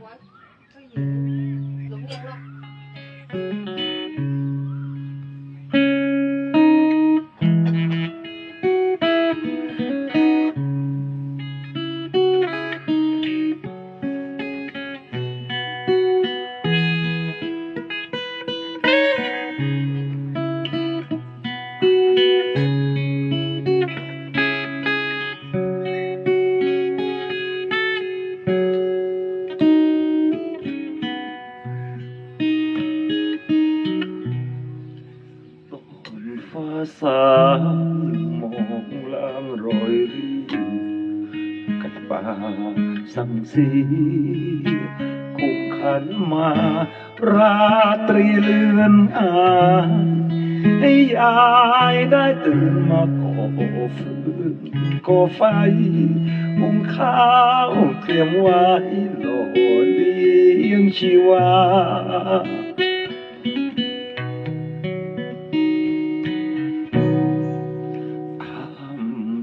我这椅子怎么了？ สางมองลางรอยริ้วกันป่าสังสีคงขันมา ราตรีเลือนอานให้ยายได้ตื่นมาก่อฟืนก่อไฟหุงข้าวเตรียมไว้หล่อเลี้ยงชีวา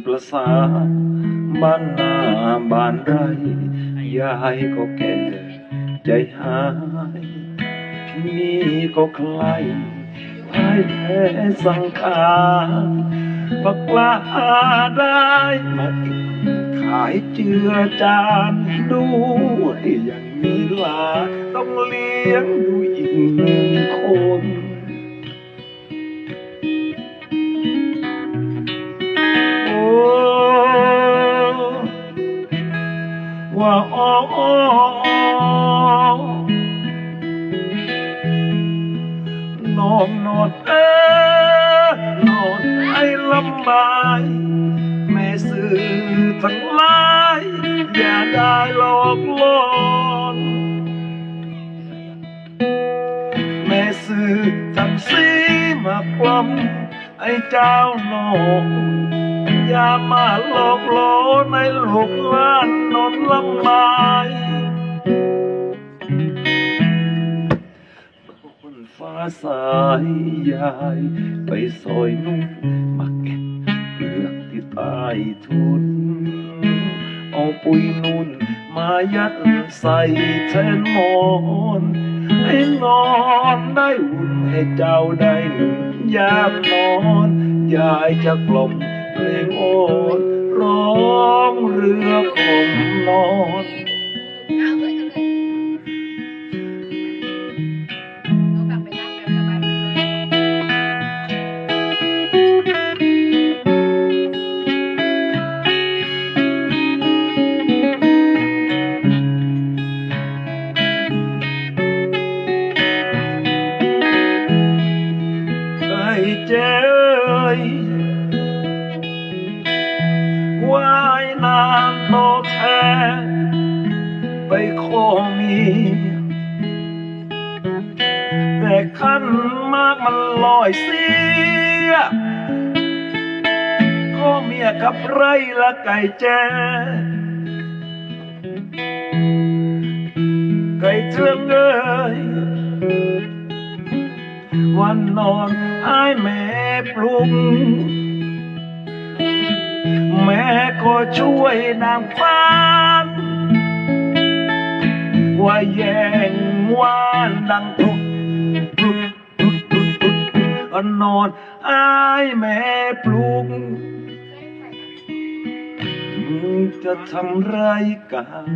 ประสาบ้านนาบ้านไรยายก็แก่ใจหายที่นี่ก็ใครพ่ายแพ้สังขารบักลาได้มาขายเจือจานด้วยอย่างมีลาต้องเลี้ยงดูอีกหนึ่งคนายแม่สื่อทั้งหลาย อย่าได้หลอกลอนแม่สื่อทำสีมาปล้ำไอ้เจ้านอนอย่ามาหลอกลอนในลูกหลานนนลำบายบนฟ้าสายยายไปซอยนุ่มมา อทุน เอาปุยนุ่น มายัดใส่แทนหมอนให้นอนได้อุ่นให้เจ้าได้หนุนยามนอนยายจะกล่อมเพลง ว่ายน้ำโตแทนไปขอมี แต่ขั้นมากมันลอยเสียขอเมียกับไรละไก่แจ้ไก่เทืองเอ้ยวันนอนให้แม่ปลุก ม่ก็ช่วยนางฟ้าว่าแย่งว่านดังทุกทุกทุกทุกทุกนนอนอายแม่ปลุกจะทำไรกัน